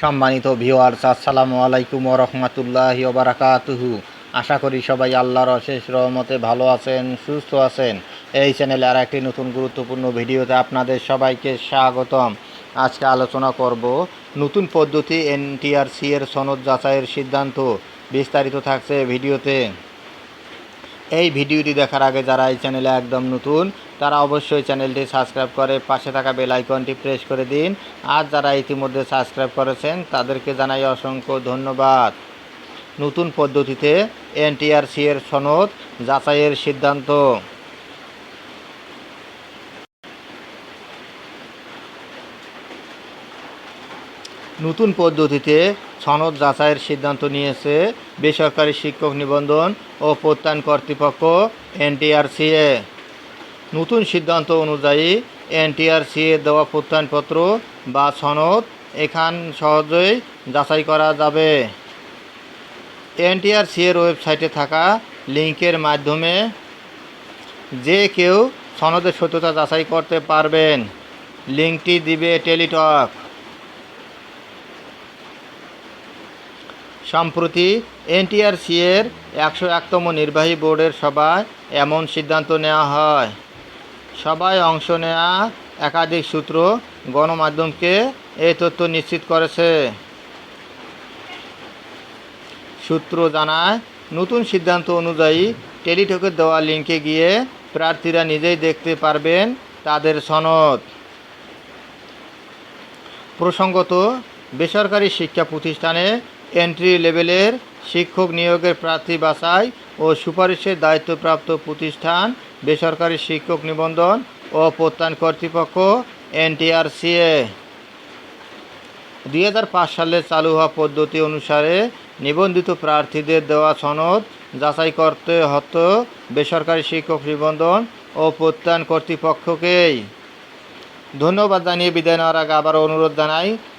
সম্মানিত ভিওয়ার্স আসসালামু আলাইকুম রহমতুল্লাহি ওবরাকাতুহু আশা করি সবাই আল্লাহর অশেষ রহমতে ভালো আছেন, সুস্থ আছেন। এই চ্যানেলে আর একটি নতুন গুরুত্বপূর্ণ ভিডিওতে আপনাদের সবাইকে স্বাগতম। আজকে আলোচনা করব নতুন পদ্ধতি এনটিআরসি এর সনদ যাচাইয়ের সিদ্ধান্ত। বিস্তারিত থাকছে ভিডিওতে। এই ভিডিওটি দেখার আগে যারা এই চ্যানেলে একদম নতুন, তারা অবশ্যই চ্যানেলটি সাবস্ক্রাইব করে পাশে থাকা বেল আইকনটি প্রেস করে দিন। আর যারা ইতিমধ্যে সাবস্ক্রাইব করেছেন, তাদেরকে জানাই অসংখ্য ধন্যবাদ। নতুন পদ্ধতিতে এনটিআরসি এর সনদ যাচাইয়ের সিদ্ধান্ত। নতুন পদ্ধতিতে সনদ যাচাইয়ের সিদ্ধান্ত নিয়েছে বেসরকারি শিক্ষক নিবন্ধন ও প্রত্যয়ন কর্তৃপক্ষ এনটিআরসিএ। নতুন সিদ্ধান্ত অনুযায়ী এনটিআরসিএ দেওয়া প্রত্যয়নপত্র বা সনদ এখান সহজেই যাচাই করা যাবে। এনটিআরসি এর ওয়েবসাইটে থাকা লিঙ্কের মাধ্যমে যে কেউ সনদের সত্যতা যাচাই করতে পারবেন। লিঙ্কটি দিবে টেলিটক। সম্প্রতি এনটিআরসি এর একশো একতম নির্বাহী বোর্ডের সভায় এমন সিদ্ধান্ত নেওয়া হয়। সভায় অংশ নেওয়া একাধিক সূত্র গণমাধ্যমকে এই তথ্য নিশ্চিত করেছে। সূত্র জানায়, নতুন সিদ্ধান্ত অনুযায়ী টেলিটকের দেওয়া লিঙ্কে গিয়ে প্রার্থীরা নিজেই দেখতে পারবেন তাদের সনদ। প্রসঙ্গত, বেসরকারি শিক্ষা প্রতিষ্ঠানে এন্ট্রি লেভেলের শিক্ষক নিয়োগের প্রার্থী বাছাই ও সুপারিশের দায়িত্বপ্রাপ্ত প্রতিষ্ঠান, বেসরকারি শিক্ষক নিবন্ধন ও প্রত্যয়ন কর্তৃপক্ষ, এনটিআরসিএ। দুই হাজার পাঁচ সালে চালু হওয়া পদ্ধতি অনুসারে নিবন্ধিত প্রার্থীদের দেওয়া সনদ যাচাই করতে হতো বেসরকারি শিক্ষক নিবন্ধন ও প্রত্যয়ন কর্তৃপক্ষকেই। ধন্যবাদ জানিয়ে বিদায় নেওয়ার আগে আবারও অনুরোধ জানাই